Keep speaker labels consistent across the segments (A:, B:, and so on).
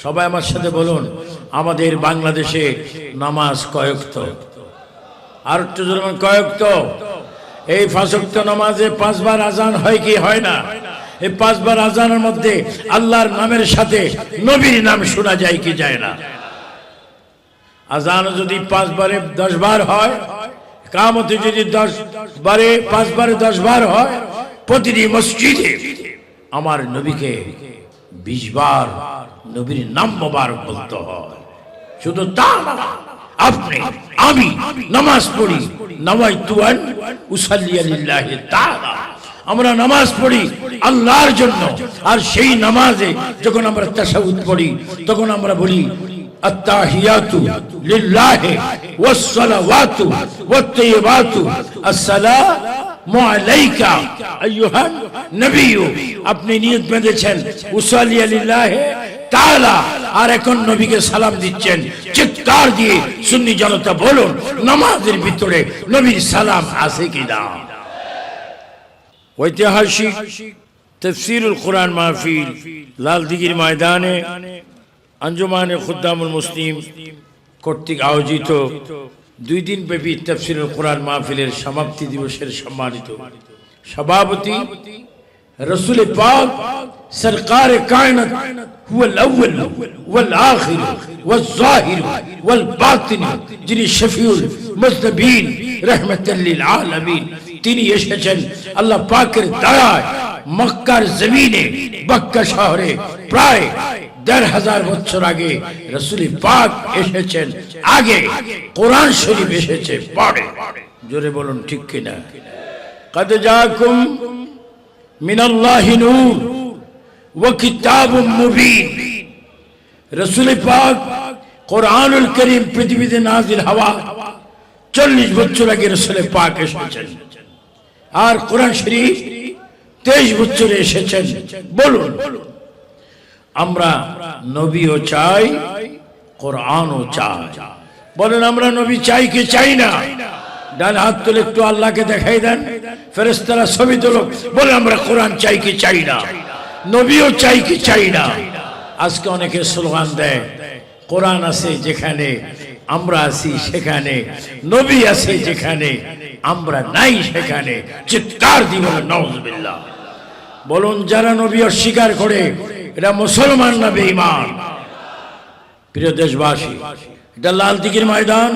A: সবাই আমার সাথে বলুন আমাদের বাংলাদেশে নামাজ কয়েকত? আর একটু বলুন, কয়েকত? এই ফাঁসক্ত নামাজে পাঁচবার আজান হয় কি হয় না? এই পাঁচবার আজানের মধ্যে আল্লাহর নামের সাথে নবীর নাম শোনা যায় কি যায় না? আজান যদি পাঁচবারে দশ বার হয় কামতে যদি দশ বারে পাঁচবারে দশ বার হয় প্রতিটি মসজিদে আমার নবীকে বিশ বার নবীর নাম মোবারক বলতে হয় শুধু তা না আপনি আমি নামাজ পড়ি নামাই তুয়ান উসাল্লি আলিল্লাহি তাআলা আমরা নামাজ পড়ি আল্লাহর জন্য আর সেই নামাজে যখন আমরা তাশাহুদ পড়ি তখন আমরা বলি التحيات لله والصلوات والطيبات السلام عليك ايها النبي আপনি নিয়ত বেঁধেছেন উসালি আলিল্লাহ তাআলা, আর এখন নবীকে সালাম দিচ্ছেন। চিৎকার দিয়ে সুন্নি জনতা বলুন, নামাজের ভিতরে নবীর সালাম আছে কিনা? ঐতিহাসিক তফসিরুল কোরআন মাহফিল লালদিঘির ময়দানে আঞ্জুমানে খুদ্দামুল মুসলিম কর্তৃক আয়োজিত দুই দিন ব্যাপী তফসিরুল কোরআন মাহফিলের সমাপ্তি দিবসের সম্মানিত সভাপতি রসুল পাক সরকার কায়নাত هو الأول والآخر والظاهر والباطن যিনি শফিউল মুজনবিন রহমতাল লিল আলামিন তিনি এসেছেন আল্লাহ পাকের দয়ায় মক্কার জমিনে মক্কা শহরে প্রায় দেড় হাজার বছর আগে রসুল পাক এসেছেন আগে কোরআন শরীফ এসেছে পরে জোরে বলুন ঠিক কিনা কদ জাকুম মিনাল্লাহি নূর আমরা নবীও চাই, কোরআনও চাই। বলেন, আমরা নবী চাই কি চাই না? ডান হাত তুলে একটু আল্লাহকে দেখাই দেন। ফেরেস্তারা ছবি তুলো বলে আমরা কোরআন চাই কি চাই না? নবীও চাই কি চাই না? আজকে অনেকে স্লোগান দেয়, কোরআন আছে যেখানে, আমরা আছি সেখানে, নবী আছে যেখানে, আমরা নাই সেখানে, চিৎকার দিব নওয়াজবিল্লাহ বলুন, যারা নবী অস্বীকার করে এটা মুসলমান না বেঈমান? প্রিয় দেশবাসী, এটা লাল দিঘির ময়দান।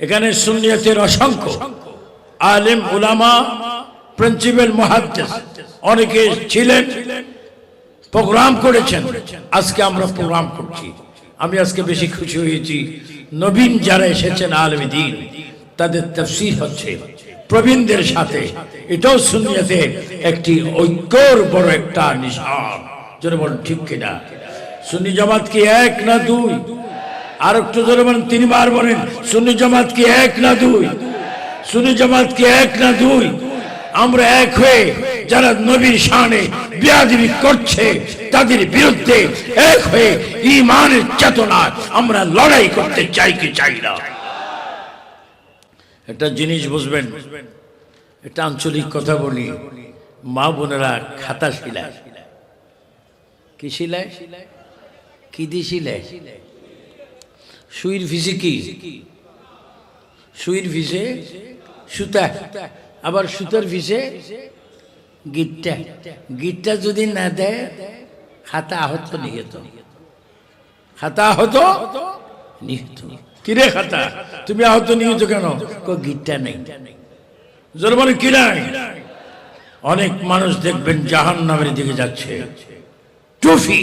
A: এখানে সুন্নিয়তের অসংখ্য আলেম, উলামা প্রিন্সিপাল মহাদ্দেশ অনেকে ছিলেন, প্রোগ্রাম করেছেন। আজকে আমরা প্রোগ্রাম করছি। আমি আজকে বেশি খুশি হয়েছি। নবীন যারা এসেছেন আলমী দিন, তাদের তফসির হচ্ছে প্রবীণদের সাথে। এটাও সুনিয়াতে একটি ঐক্যর বড় একটা নিশান জোরে বলুন, ঠিক কিনা? সুন্নি জামাত কি এক না দুই? আর একটু জোরে বলেন, তিনবার বলেন, সুন্নি জামাত কি এক না দুই? সুন্নি জামাত কি এক না দুই? আমরা এক হয়ে যারা নবীর শানে বিয়াদিবি করছে, তাদের বিরুদ্ধে এক হয়ে ইমানের চেতনা আমরা লড়াই করতে চাই কি চাই না। একটা জিনিস বুঝবেন, একটা আঞ্চলিক কথা বলি। মা বোনেরা খাতা শিলায়। কি শিলায়? কি দিয়ে শিলায়? সুইর ভিসে কি? সুইর ভিসে সুতা। আবার সুতোর ভিসে গিটটা। গিটটা যদি না দেয়, খাতা আহত নিহত। খাতা আহত নিহত। কিরে খাতা? তুমি আহত নিহত কেন? গিটটা নেই। জোর বলে কি নাই? অনেক মানুষ দেখবেন জাহান নামের দিকে যাচ্ছে। টুফি,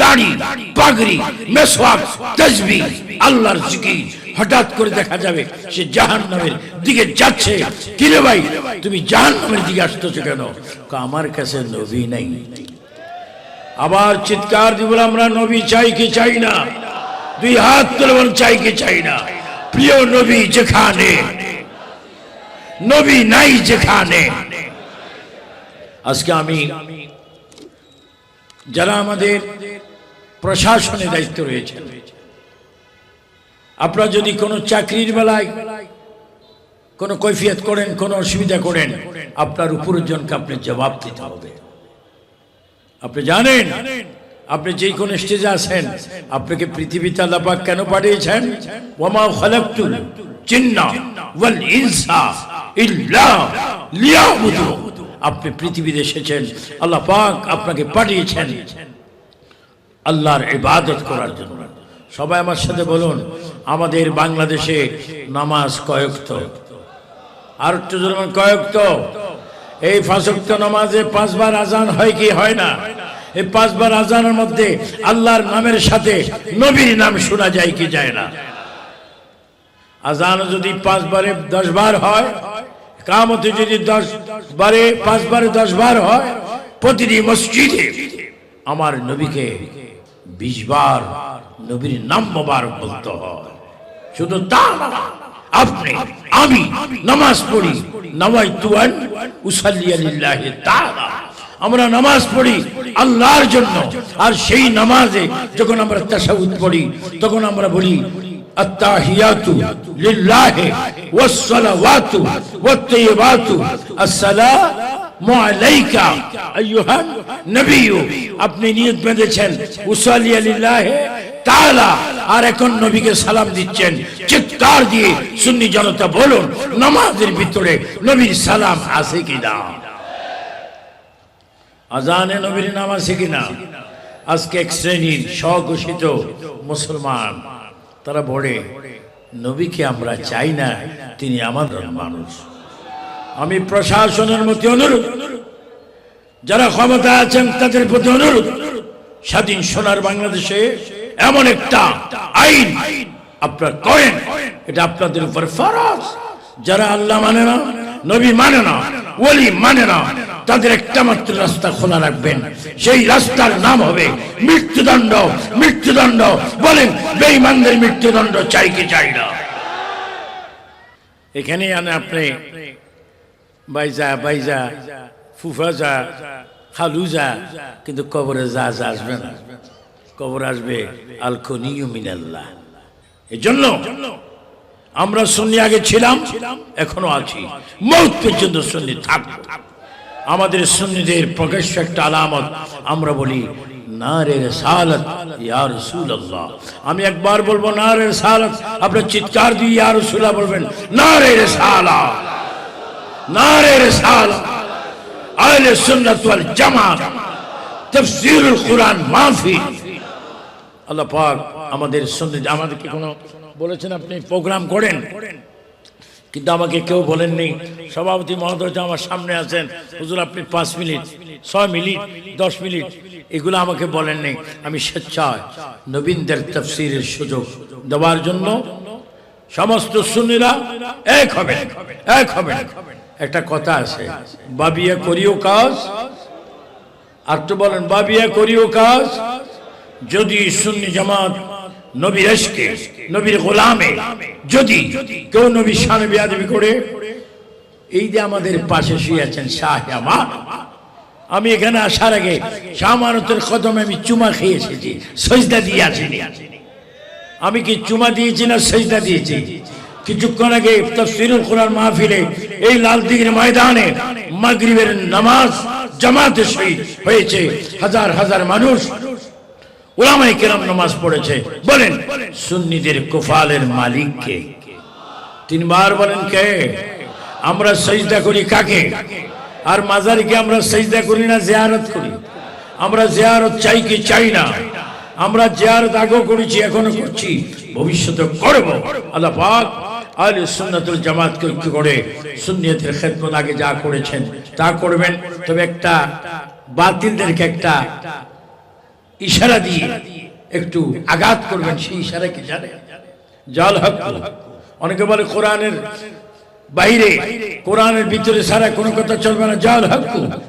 A: দাড়ি, পাগড়ি, মেসওয়াক তসবি আল্লাহর জিকির হঠাৎ করে দেখা যাবে সে জাহান্নামের দিকে যাচ্ছে। কিরে ভাই? তুমি জাহান্নামের দিকে আসতেছো কেন? আমার কাছে নবী নাই। আবার চিৎকার দিব আমরা, নবী চাই কি চাই না? দুই হাত তুলে চাই কি চাই না? প্রিয় নবী যেখানে, নবী নাই যেখানে। আজকে আমি যারা আমাদের প্রশাসনে দায়িত্ব রয়েছে আপনারা যদি কোনো চাকরির বেলায় কোনো কৈফিয়ত করেন, কোনো অসুবিধা করেন, আপনার উপরের জনকে আপনি জবাব দিতে হবে। আপনি জানেন, আপনি যে কোন স্টেজে আছেন, আপনাকে পৃথিবীতে আল্লাপাক কেন পাঠিয়েছেন? ওমা খালাকতুল জিন্না ওয়াল ইনসা ইল্লা লিয়াবুদু। আপনি পৃথিবীতে এসেছেন, আল্লাহ পাক আপনাকে পাঠিয়েছেন আল্লাহর ইবাদত করার জন্য। সবাই আমার সাথে বলুন, আমাদের বাংলাদেশে নামাজ কয়েকত? আর একটু যেমন কয়েকত? এই ফাঁসক্ত নামাজে পাঁচবার আজান হয় কি হয় না? এই পাঁচবার আজানের মধ্যে আল্লাহর নামের সাথে নবীর নাম শোনা যায় কি যায় না? আজান যদি পাঁচবারে দশ বার হয় কামতে যদি দশ বারে পাঁচবারে দশ বার হয় প্রতিটি মসজিদে আমার নবীকে বিশ বার নবীর নাম মোবারক বলতে হয়। শুধু তা আপনি, আমি নামাজ পড়ি নামাই তুয়ান উসাল্লিয়া লিল্লাহি তাআলা। আমরা নামাজ পড়ি আল্লাহর জন্য, আর সেই নামাজে যখন আমরা তাশাহুদ পড়ি, তখন আমরা বলি التحيات لله والصلوات والطيبات السلام عليك ايها النبي আপনি নিয়ত বেঁধেছেন উসালি আলিল্লাহ তাআলা আর এখন নবীকে সালাম দিচ্ছেন চিৎকার দিয়ে সুন্নি জনতা বলুন নামাজের ভিতরে নবীর সালাম আছে কিনা আজানে নবীর নাম আছে কিনা আজকে এক শ্রেণীর স্বঘোষিত মুসলমান তারা বলে, নবীকে আমরা চাই না, তিনি আমাদের মানুষ। আমি প্রশাসনের মধ্যে অনুরোধ, যারা ক্ষমতা আছেন তাদের প্রতি অনুরোধ, স্বাধীন সোনার বাংলাদেশে এমন একটা আইন আপনার করেন, এটা আপনাদের উপর ফরজ। যারা আল্লাহ মানে না, নবী মানে না ওলি মানে না। তাদের একটা মাত্র রাস্তা খোলা রাখবেন। সেই রাস্তার নাম হবে মৃত্যুদণ্ড। মৃত্যুদণ্ড। বলেন, বেঈমানদের মৃত্যুদণ্ড চাই কি চাই না? এখানে আনে আপনি বাইজা বাইজা, ফুফা যা, খালু যা, কিন্তু কবরে যা যা আসবে না। কবর আসবে আল খনিউ মিনাল্লাহ। এজন্য আমরা সুন্নি আগে ছিলাম, এখনও আছি। মৌত পর্যন্ত সুন্নি থাকব আমাদের সুন্নিদের প্রকাশ্য একটা আলামত, আমরা বলি আমি একবার বলব না রে সালত আপনার চিৎকার দিয়ে ইয়া রাসূলুল্লাহ বলবেন, নারে সালাত নারে সালাত আহলে সুন্নাত ওয়াল জামাত, তাফসীরুল কোরআন মাহফিল আল্লাহ পাক আমাদের সুন্নি আমাদেরকে কোনো বলেছেন আপনি? প্রোগ্রাম করেন। কিন্তু আমাকে কেউ বলেননি। সভাপতি মহোদয় আমার সামনে আছেন, হুজুর আপনি পাঁচ মিনিট, ছয় মিনিট, দশ মিনিট, এগুলো আমাকে বলেননি। আমি স্বেচ্ছায় নবীনদের তফসিরের সুযোগ দেওয়ার জন্য সমস্ত সুন্নিরা এক হবে এক হবে একটা কথা আছে, বাবিয়া করিও কাজ, আর তো বলেন, বাবিয়া করিও কাজ যদি সুন্নি জামাত নবীর এসকে নবীর গোলামে, যদি কেউ নবীর সামনে বিয়াদবি করে, এই যে আমাদের পাশে শুয়ে আছেন শাহ আমার, আমি এখানে আসার আগে শাহমানতের কদমে আমি চুমা খেয়ে এসেছি, সজদা দিয়ে আসিনি। আমি কি চুমা দিয়েছি না সজদা দিয়েছি? কিছুক্ষণ আগে তফসিরুল কোরআন মাহফিলে এই লাল দিঘির ময়দানে মাগরিবের নামাজ জামাতে শহীদ হয়েছে হাজার হাজার মানুষ। ওলামাই কেরাম নামাজ পড়েছে। বলেন, সুন্নিদের কুফালের মালিক কে? তিনবার বলেন কে? আমরা সজদা করি কাকে? আর মাজারিকে আমরা সজদা করি না, জিয়ারত করি? আমরা জিয়ারত চাই কি চাই না? আমরা জিয়ারত আগেও করেছি, এখনও করছি। ভবিষ্যতে করব। আল্লাহ পাক আহলে সুন্নাতুল জামাতকে ঐক্য করে সুন্নিয়তের খেদমত আগে যা করেছেন তা করবেন। তবে একটা বাতিলদেরকে একটা ইশারা দিয়ে একটু আঘাত করবেন সেই ইশারা কি জানে? জাল হক অনেকে বলে কোরআনের বাইরে, কোরআনের ভিতরে সারা কোনো কথা চলবে না। জাল হক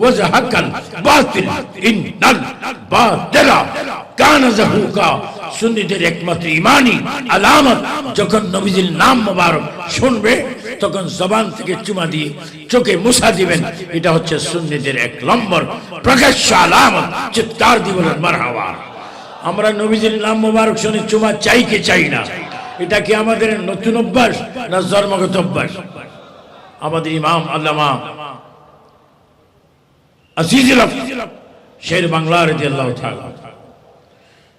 A: ওয়াজ হাক্কান, বাতিল কানা সুন্নিদের একমাত্র ইমানি, আলামত। যখন নবীজির নাম মোবারক শুনবে, তখন জবান থেকে চুমা দিয়ে চোখে মুসা দিবেন। এটা হচ্ছে সুন্নিদের এক নম্বর প্রকাশ্য আলামত, চিৎকার দিবেন মারহাবা। আমরা নবীজির নাম মোবারক শুনে চুমা চাই কি চাই না? এটা কি আমাদের নতুন অভ্যাস না জন্মগত অভ্যাস? আমাদের ইমাম আল্লামা শের বাংলা রাদিয়াল্লাহু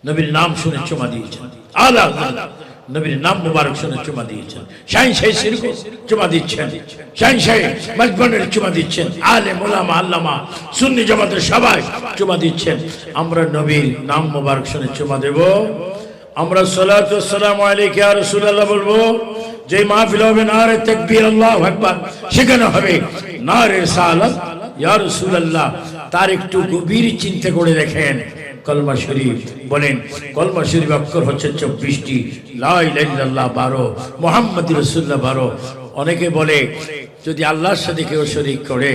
A: নবীর নাম শুনে চুমা দিয়েছেন। আলা নবীর নাম মুবারক শুনে চুমা দিয়েছেন। শাহিন শাহী শিরকো চুমা দিচ্ছেন। শাহিন শাহী মজবনের চুমা দিচ্ছেন। আলে মোলামা আল্লামা সুন্নি জামাতের সবাই চুমা দিচ্ছেন। আমরা নবীর নাম মুবারক শুনে চুমা দেব। আমরা সালাতু আসসালামু আলাইকা ইয়া রাসূলুল্লাহ বলব যে মাহফিল হবে নারে তাকবীর, আল্লাহু আকবার, সেখানে হবে নারে সালাত। ইয়া রাসূলুল্লাহ, তার একটু গভীর চিন্তা করে দেখেন। কলমা শরীফ বলেন, কলমা শরীফ অক্ষর হচ্ছে চব্বিশটি। লাইল্লাহ বারো, মোহাম্মদ রসুল্লাহ বারো। অনেকে বলে, যদি আল্লাহর সাথে কেউ শরিক করে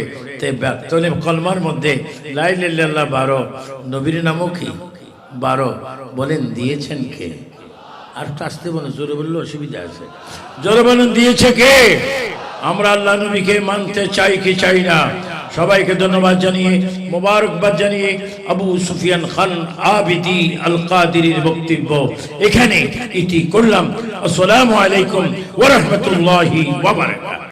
A: তাহলে কলমার মধ্যে লাইল্লাহ বারো, নবীর নামও কি? বারো। বলেন, দিয়েছেন কে? আর আসতে বলেন জোরে বললে অসুবিধা আছে। জোরে বলেন, দিয়েছে কে? আমরা আল্লাহ নবীকে মানতে চাই কি চাই না? সবাইকে ধন্যবাদ জানিয়ে, মোবারকবাদ জানিয়ে আবু সুফিয়ান খান আবিদি আল কাদির বক্তব্য এখানে এটি করলাম। আসসালামু আলাইকুম ওয়া রাহমাতুল্লাহি ওয়া বারাকাতুহু।